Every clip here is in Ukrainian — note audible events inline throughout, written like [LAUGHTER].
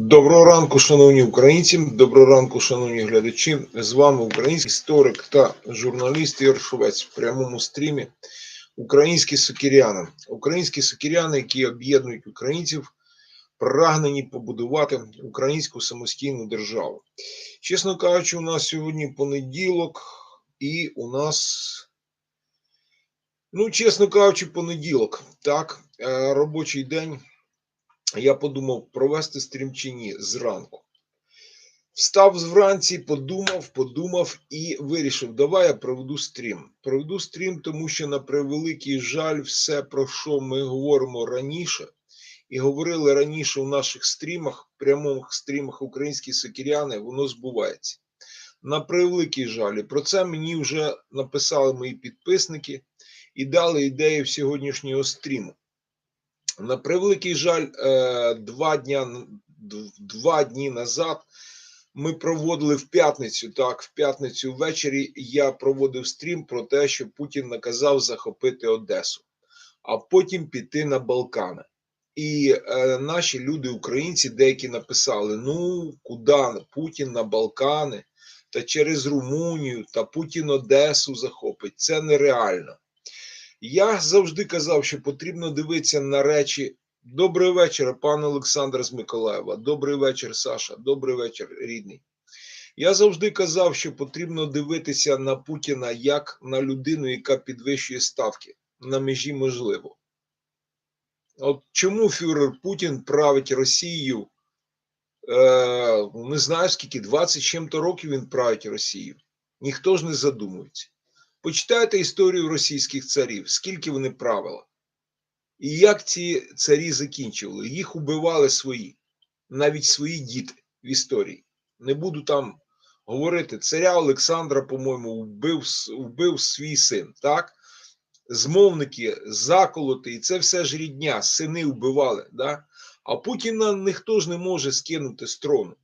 Доброго ранку, шановні українці, доброго ранку, шановні глядачі. З вами український історик та журналіст Ігор Шовець в прямому стрімі. Українські сокиряни. Українські сокиряни, які об'єднують українців, прагнені побудувати українську самостійну державу. Чесно кажучи, у нас сьогодні понеділок, і у нас, ну, чесно кажучи, понеділок, так, е, робочий день я подумав провести стрім чи ні зранку. Встав вранці, подумав, подумав і вирішив, давай я проведу стрім. Проведу стрім, тому що, на превеликий жаль, все, про що ми говоримо раніше, і говорили раніше у наших стрімах, прямих стрімах українські сокіряни, воно збувається. На превеликий жаль, і про це мені вже написали мої підписники і дали ідею сьогоднішнього стріму. На превеликий жаль, е, два дня, два дні назад ми проводили в п'ятницю. Так, в п'ятницю ввечері я проводив стрім про те, що Путін наказав захопити Одесу, а потім піти на Балкани. І е, наші люди, українці, деякі написали: ну, куди Путін на Балкани та через Румунію, та Путін Одесу захопить. Це нереально. Я завжди казав, що потрібно дивитися на речі. Добрий вечір, пане Олександр з Миколаєва. Добрий вечір, Саша. Добрий вечір, рідний. Я завжди казав, що потрібно дивитися на Путіна як на людину, яка підвищує ставки на межі можливо. От чому фюрер Путін править Росією? Е, Не знаю скільки, 20 чим-то років він править Росію. Ніхто ж не задумується. Почитайте історію російських царів, скільки вони правили. І як ці царі закінчували. Їх убивали свої, навіть свої діти в історії. Не буду там говорити, царя Олександра, по-моєму, вбив вбив свій син. так? Змовники, заколоти, і це все ж рідня, сини вбивали. Да? А Путіна ніхто ж не може скинути з трону.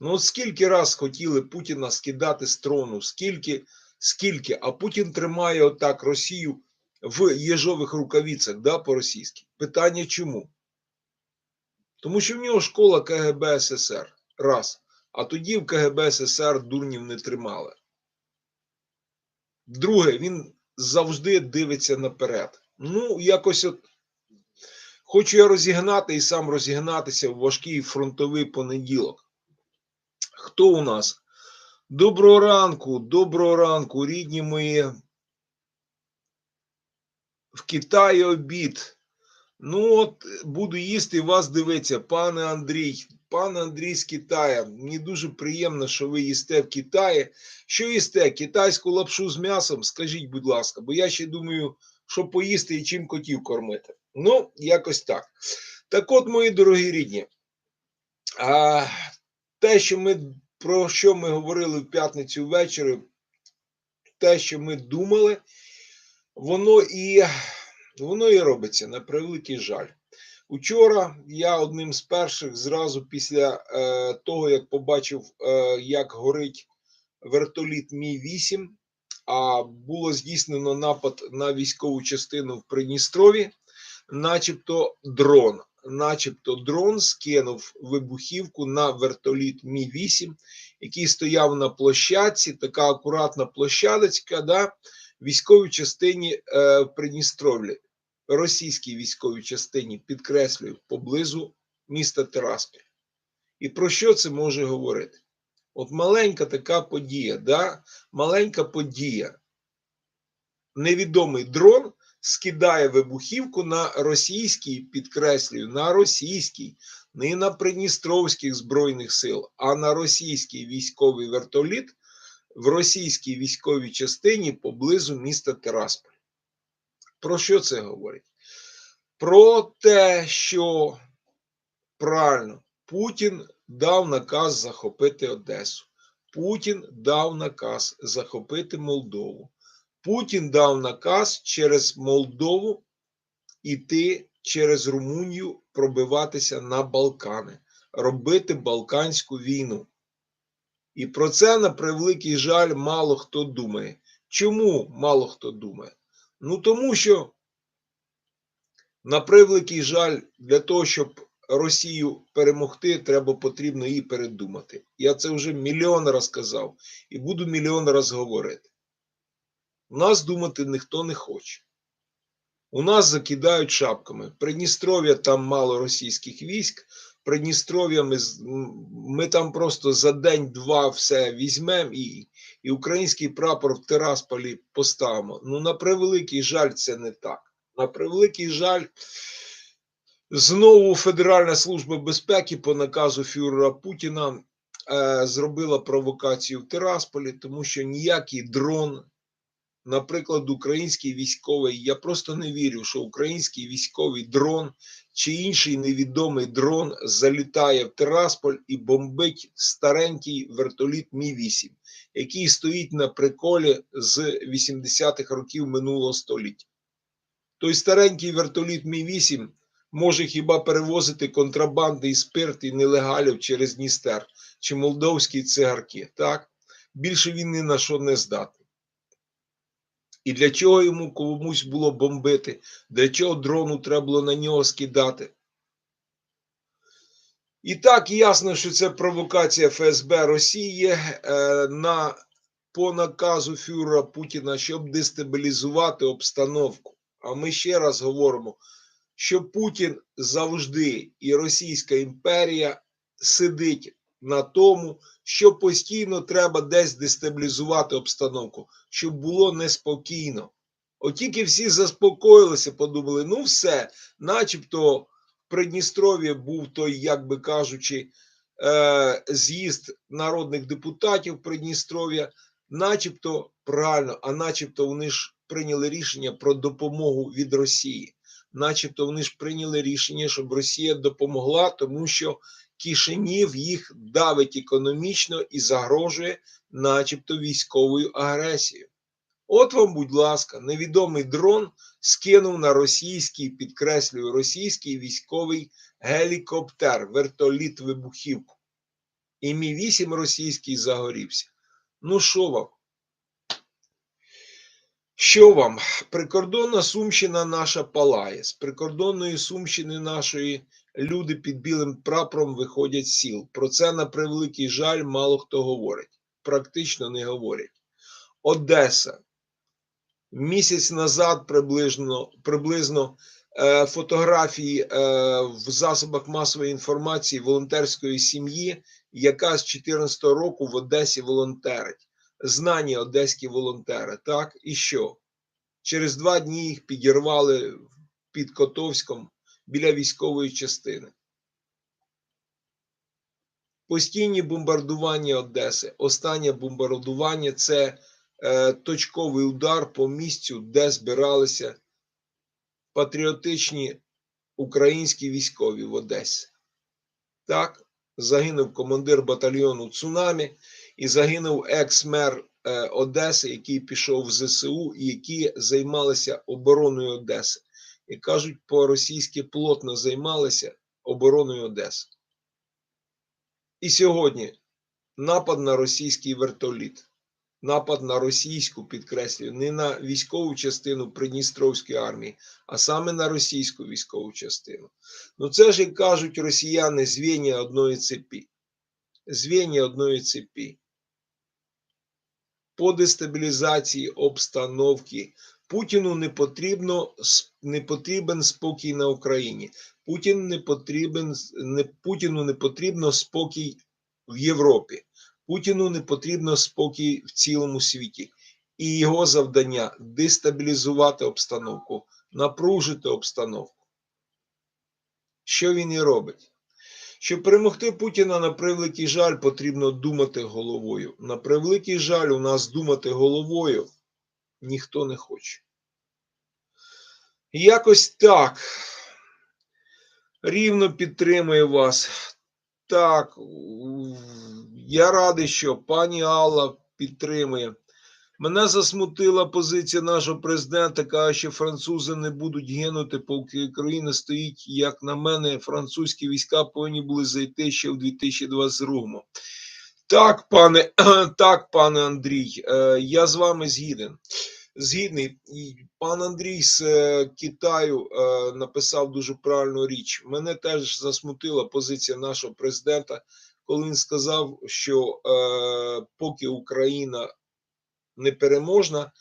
Ну, от скільки раз хотіли Путіна скидати з трону, скільки скільки, а Путін тримає отак Росію в єжових рукавицях, да, по-російськи. Питання чому? Тому що в нього школа КГБ СССР. Раз. А тоді в КГБ СССР дурнів не тримали. Друге, він завжди дивиться наперед. Ну, якось от хочу я розігнати і сам розігнатися в важкий фронтовий понеділок. Хто у нас? Доброго ранку, доброго ранку, рідні мої. В Китаї обід. Ну, от буду їсти і вас дивитися, пане Андрій. Пане Андрій з Китаю. Мені дуже приємно, що ви їсте в Китаї. Що їсте? Китайську лапшу з м'ясом? Скажіть, будь ласка, бо я ще думаю, що поїсти і чим котів кормити. Ну, якось так. Так от, мої дорогі рідні, а, те, що ми про що ми говорили в п'ятницю ввечері, те, що ми думали, воно і воно і робиться на превеликий жаль. Учора я одним з перших зразу після е, того, як побачив, е, як горить вертоліт Мі 8 а було здійснено напад на військову частину в Придністрові, начебто дрон начебто дрон скинув вибухівку на вертоліт Мі 8 який стояв на площадці, така акуратна площадочка, да, військовій частині е, в Придністровлі, російській військовій частині, підкреслюю, поблизу міста Тераспіль. І про що це може говорити? От маленька така подія, да? маленька подія. Невідомий дрон скидає вибухівку на російський, підкреслюю, на російський, не на Придністровських Збройних сил, а на російський військовий вертоліт в російській військовій частині поблизу міста Терасполь. Про що це говорить? Про те, що правильно Путін дав наказ захопити Одесу. Путін дав наказ захопити Молдову. Путін дав наказ через Молдову іти через Румунію пробиватися на Балкани, робити Балканську війну. І про це, на превеликий жаль, мало хто думає. Чому мало хто думає? Ну тому що, на превеликий жаль, для того, щоб Росію перемогти, треба потрібно її передумати. Я це вже мільйон раз казав і буду мільйон раз говорити. У нас думати ніхто не хоче. У нас закидають шапками. Придністров'я там мало російських військ. Придністров'я ми, ми там просто за день-два все візьмемо і, і український прапор в Тирасполі поставимо. Ну, на превеликий жаль, це не так. На превеликий жаль, знову Федеральна служба безпеки по наказу фюрера Путіна е, зробила провокацію в Тирасполі, тому що ніякий дрон, наприклад, український військовий, я просто не вірю, що український військовий дрон чи інший невідомий дрон залітає в Тирасполь і бомбить старенький вертоліт Мі-8, який стоїть на приколі з 80-х років минулого століття. Той старенький вертоліт Мі-8 може хіба перевозити контрабанди і спирт і нелегалів через Дністер чи молдовські цигарки. Так? Більше він ні на що не здатний. І для чого йому комусь було бомбити? Для чого дрону треба було на нього скидати? І так ясно, що це провокація ФСБ Росії е, на по наказу фюрера Путіна, щоб дестабілізувати обстановку. А ми ще раз говоримо, що Путін завжди і Російська імперія сидить на тому, що постійно треба десь дестабілізувати обстановку, щоб було неспокійно. От тільки всі заспокоїлися, подумали, ну все, начебто в Придністров'ї був той, як би кажучи, е, з'їзд народних депутатів Придністров'я, начебто правильно, а начебто вони ж прийняли рішення про допомогу від Росії. Начебто вони ж прийняли рішення, щоб Росія допомогла, тому що Кишинів їх давить економічно і загрожує, начебто, військовою агресією. От вам, будь ласка, невідомий дрон скинув на російський, підкреслюю, російський військовий гелікоптер, вертоліт вибухівку. І мі 8 російський загорівся. Ну, що вам? Що вам? Прикордонна Сумщина наша палає. З прикордонної Сумщини нашої люди під білим прапором виходять з сіл. Про це, на превеликий жаль, мало хто говорить. Практично не говорять. Одеса. Місяць назад приблизно, приблизно е, фотографії е, в засобах масової інформації волонтерської сім'ї, яка з 2014 року в Одесі волонтерить. Знані одеські волонтери, так? І що? Через два дні їх підірвали під Котовськом біля військової частини. Постійні бомбардування Одеси. Останнє бомбардування це е, точковий удар по місцю, де збиралися патріотичні українські військові в Одесі. Так, загинув командир батальйону Цунамі і загинув екс-мер е, Одеси, який пішов в ЗСУ і які займалися обороною Одеси. І кажуть, по-російськи плотно займалися обороною Одеси. І сьогодні напад на російський вертоліт, напад на російську, підкреслюю, не на військову частину Придністровської армії, а саме на російську військову частину. Ну це ж, як кажуть росіяни, звіння одної цепі. Звіння одної цепі. По дестабілізації обстановки Путіну не потрібно не потрібен спокій на Україні. Путін не потрібен не Путіну не потрібно спокій в Європі. Путіну не потрібно спокій в цілому світі. І його завдання дестабілізувати обстановку, напружити обстановку. Що він і робить? Щоб перемогти Путіна, на превеликий жаль, потрібно думати головою. На превеликий жаль, у нас думати головою ніхто не хоче. Якось так. Рівно підтримую вас. Так, я радий, що пані Алла підтримує. Мене засмутила позиція нашого президента, каже, що французи не будуть гинути, поки країна стоїть, як на мене, французькі війська повинні були зайти ще в 2022-му. Так, пане, [CLEARS THROAT] так, пане Андрій, е, я з вами згіден. Згідний, пан Андрій з е, Китаю е, написав дуже правильну річ. Мене теж засмутила позиція нашого президента, коли він сказав, що поки Україна не переможна,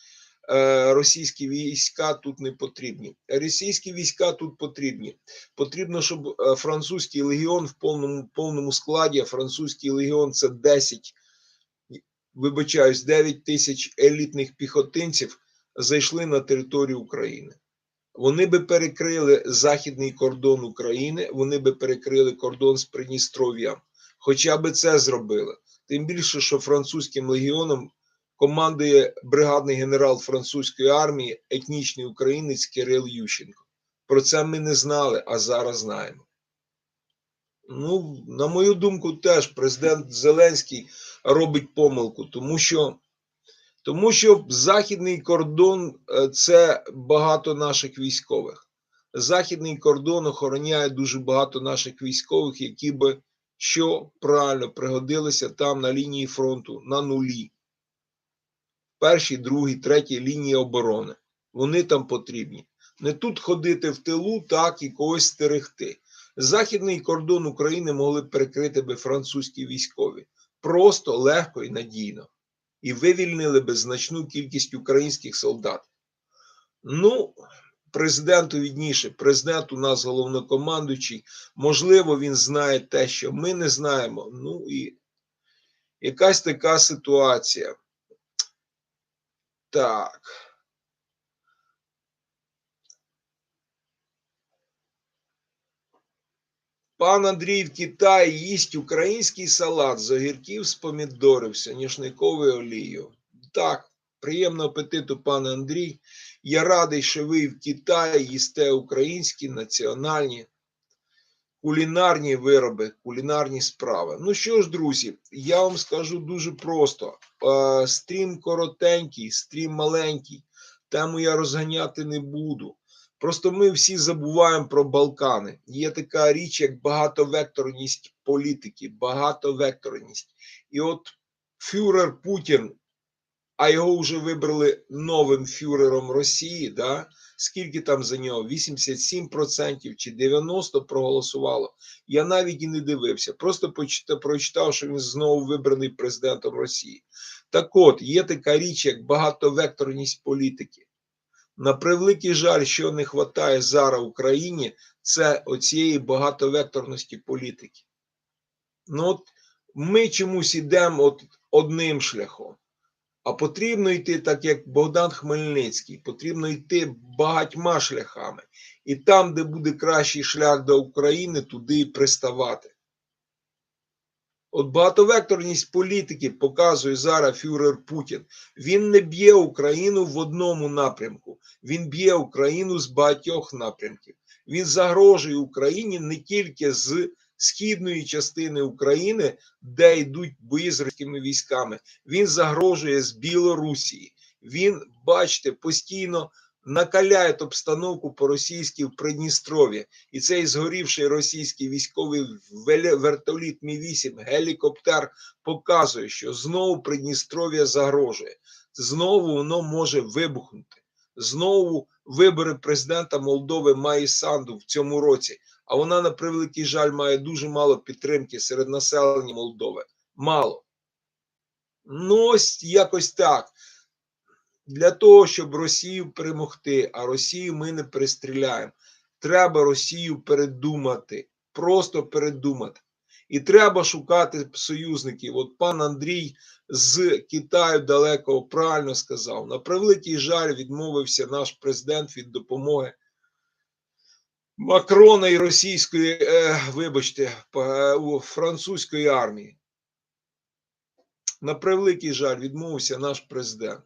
російські війська тут не потрібні. Російські війська тут потрібні. Потрібно, щоб е, французький легіон в повному повному складі. Французький легіон це 10, вибачаюсь, 9 тисяч елітних піхотинців зайшли на територію України. Вони би перекрили західний кордон України, вони би перекрили кордон з Придністров'ям. Хоча би це зробили. Тим більше, що французьким легіоном командує бригадний генерал французької армії, етнічний українець Кирил Ющенко. Про це ми не знали, а зараз знаємо. Ну, на мою думку, теж президент Зеленський робить помилку, тому що тому що західний кордон е, це багато наших військових. Західний кордон охороняє дуже багато наших військових, які би що правильно пригодилися там на лінії фронту на нулі. Першій, другій, третій лінії оборони. Вони там потрібні. Не тут ходити в тилу, так і когось стерегти. Західний кордон України могли б перекрити би французькі військові просто, легко і надійно і вивільнили би значну кількість українських солдат. Ну, президенту відніше, президент у нас головнокомандуючий, можливо, він знає те, що ми не знаємо. Ну і якась така ситуація. Так. Пан Андрій в Китаї їсть український салат з огірків з помідорів, соняшниковою олією. Так, приємного апетиту, пане Андрій. Я радий, що ви в Китаї їсте українські національні кулінарні вироби, кулінарні справи. Ну що ж, друзі, я вам скажу дуже просто: Е, стрім коротенький, стрім маленький. Тему я розганяти не буду. Просто ми всі забуваємо про Балкани. Є така річ, як багатовекторність політики, багатовекторність. І от фюрер Путін, а його вже вибрали новим фюрером Росії. да? Скільки там за нього? 87% чи 90% проголосувало. Я навіть і не дивився. Просто прочитав, що він знову вибраний президентом Росії. Так от, є така річ, як багатовекторність політики. На превеликий жаль, що не вистачає зараз Україні, це оцієї багатовекторності політики. Ну от ми чомусь йдемо от одним шляхом, а потрібно йти, так як Богдан Хмельницький, потрібно йти багатьма шляхами. І там, де буде кращий шлях до України, туди і приставати. От багатовекторність політики показує зараз фюрер Путін. Він не б'є Україну в одному напрямку, він б'є Україну з багатьох напрямків. Він загрожує Україні не тільки з східної частини України, де йдуть бої з російськими військами. Він загрожує з Білорусі. Він, бачите, постійно накаляє обстановку по російськи в Придністров'ї. І цей згорівший російський військовий вертоліт Мі-8, гелікоптер показує, що знову Придністров'я загрожує. Знову воно може вибухнути. Знову вибори президента Молдови Маї Санду в цьому році. А вона, на превеликий жаль, має дуже мало підтримки серед населення Молдови. Мало. Ну, ось якось так. Для того, щоб Росію перемогти, а Росію ми не перестріляємо. Треба Росію передумати, просто передумати. І треба шукати союзників. От пан Андрій з Китаю далеко правильно сказав. На превеликий жаль, відмовився наш президент від допомоги Макрона і російської, е, вибачте, е, французької армії. На превеликий жаль, відмовився наш президент.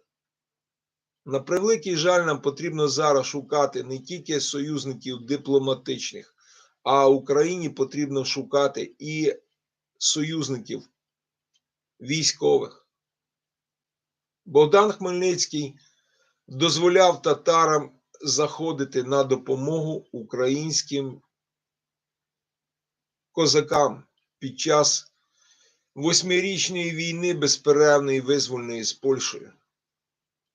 На превеликий жаль, нам потрібно зараз шукати не тільки союзників дипломатичних, а Україні потрібно шукати і союзників військових. Богдан Хмельницький дозволяв татарам заходити на допомогу українським козакам під час восьмирічної війни безперервної визвольної з Польщею.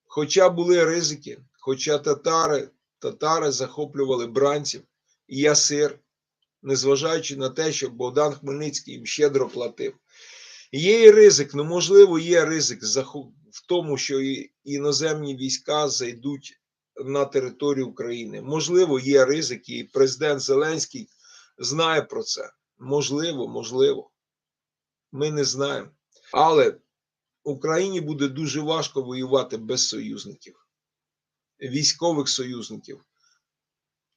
Хоча були ризики, хоча татари, татари захоплювали бранців і ясир, незважаючи на те, що Богдан Хмельницький їм щедро платив. Є і ризик, ну можливо, є ризик в тому, що іноземні війська зайдуть на територію України. Можливо, є ризик, і президент Зеленський знає про це. Можливо, можливо. Ми не знаємо. Але Україні буде дуже важко воювати без союзників, військових союзників,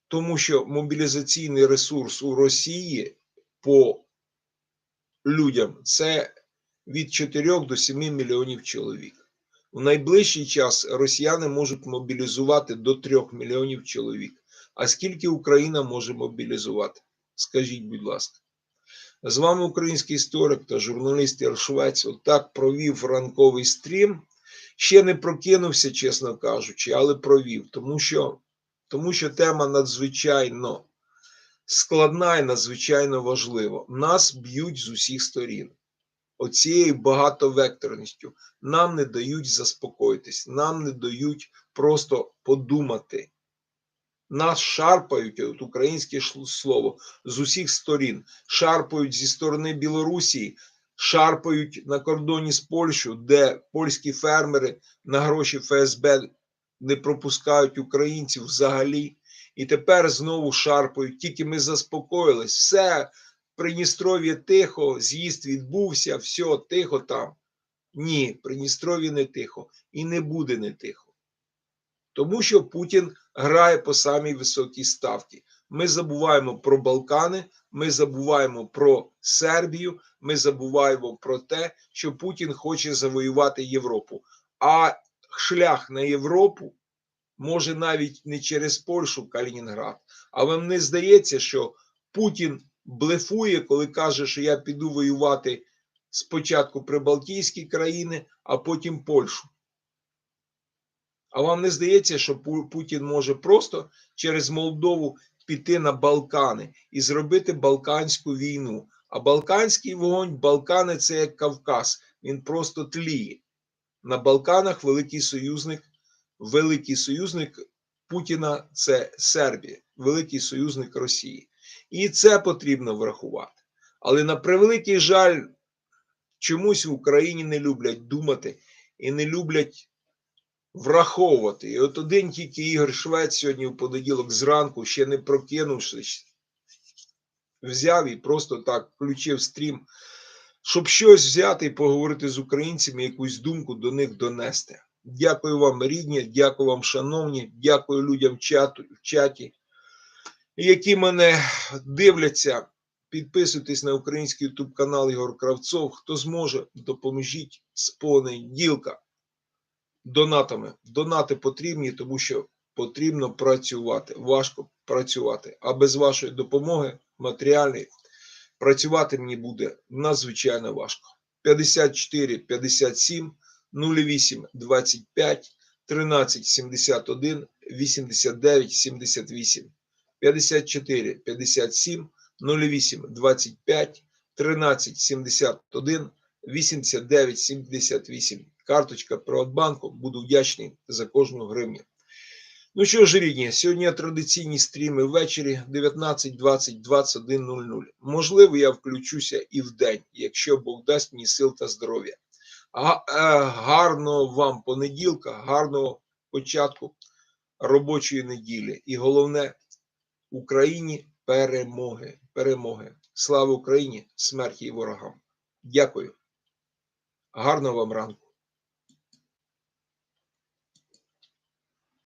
тому що мобілізаційний ресурс у Росії по людям це від 4 до 7 мільйонів чоловік. У найближчий час росіяни можуть мобілізувати до 3 мільйонів чоловік. А скільки Україна може мобілізувати? Скажіть, будь ласка. З вами український історик та журналіст Яршвець. Отак провів ранковий стрім. Ще не прокинувся, чесно кажучи, але провів, тому що, тому що тема надзвичайно складна і надзвичайно важлива. Нас б'ють з усіх сторін. Оцією багатовекторністю нам не дають заспокоїтись, нам не дають просто подумати. Нас шарпають, от українське слово, з усіх сторін. Шарпають зі сторони Білорусі, шарпають на кордоні з Польщею, де польські фермери на гроші ФСБ не пропускають українців взагалі. І тепер знову шарпають. Тільки ми заспокоїлись. Все, Придністров'я тихо, з'їзд відбувся, все, тихо там. Ні, Придністров'я не тихо і не буде не тихо. Тому що Путін грає по самій високій ставці. Ми забуваємо про Балкани, ми забуваємо про Сербію, ми забуваємо про те, що Путін хоче завоювати Європу. А шлях на Європу може навіть не через Польщу, Калінінград. А вам не здається, що Путін блефує, коли каже, що я піду воювати спочатку прибалтійські країни, а потім Польщу. А вам не здається, що Путін може просто через Молдову піти на Балкани і зробити Балканську війну? А Балканський вогонь, Балкани це як Кавказ, він просто тліє. На Балканах великий союзник, великий союзник Путіна це Сербія, великий союзник Росії. І це потрібно врахувати. Але на превеликий жаль, чомусь в Україні не люблять думати і не люблять враховувати. І от один тільки Ігор Швець сьогодні в понеділок зранку, ще не прокинувшись, взяв і просто так включив стрім, щоб щось взяти і поговорити з українцями, якусь думку до них донести. Дякую вам, рідні, дякую вам, шановні, дякую людям в чаті, які мене дивляться. Підписуйтесь на український ютуб канал Ігор Кравцов. Хто зможе, допоможіть з понеділка донатами. Донати потрібні, тому що потрібно працювати. Важко працювати. А без вашої допомоги матеріальної працювати мені буде надзвичайно важко. 54 57 08 25 13 71 89 78 54 57 08 25 13 71 89 78. Карточка Приватбанку. Буду вдячний за кожну гривню. Ну що ж, рідні, сьогодні традиційні стріми ввечері 19, 20, 21, 00. Можливо, я включуся і в день, якщо Бог дасть мені сил та здоров'я. Е, Гарного вам понеділка, гарного початку робочої неділі. І головне, Україні перемоги. Перемоги. Слава Україні! Смерті і ворогам. Дякую. Гарного вам ранку.